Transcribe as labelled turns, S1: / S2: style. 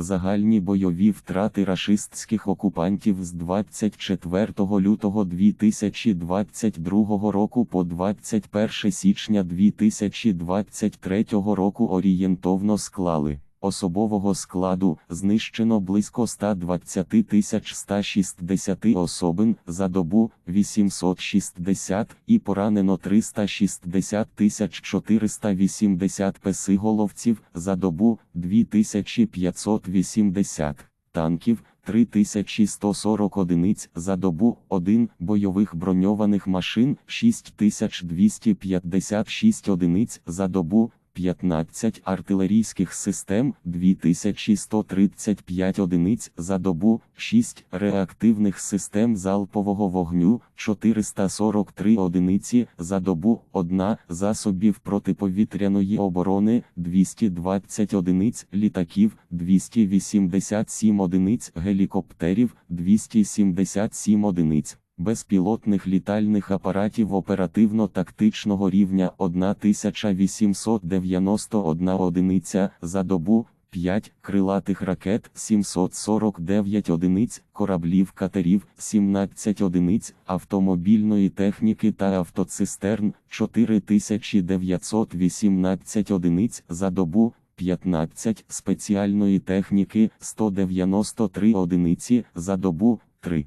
S1: Загальні бойові втрати рашистських окупантів з 24 лютого 2022 року по 21 січня 2023 року орієнтовно склали. Особового складу знищено близько 120 тисяч 160 особин за добу 860 і поранено 360 тисяч 480 песиголовців за добу 2580 танків 3140 одиниць за добу 1 бойових броньованих машин 6256 одиниць за добу 15 артилерійських систем 2135 одиниць за добу, 6 реактивних систем залпового вогню 443 одиниці за добу, 1 засобів протиповітряної оборони 220 одиниць літаків 287 одиниць гелікоптерів 277 одиниць безпілотних літальних апаратів оперативно-тактичного рівня 1891 одиниця за добу, 5 крилатих ракет 749 одиниць, кораблів катерів 17 одиниць, автомобільної техніки та автоцистерн 4918 одиниць за добу, 15 спеціальної техніки 193 одиниці за добу, 3.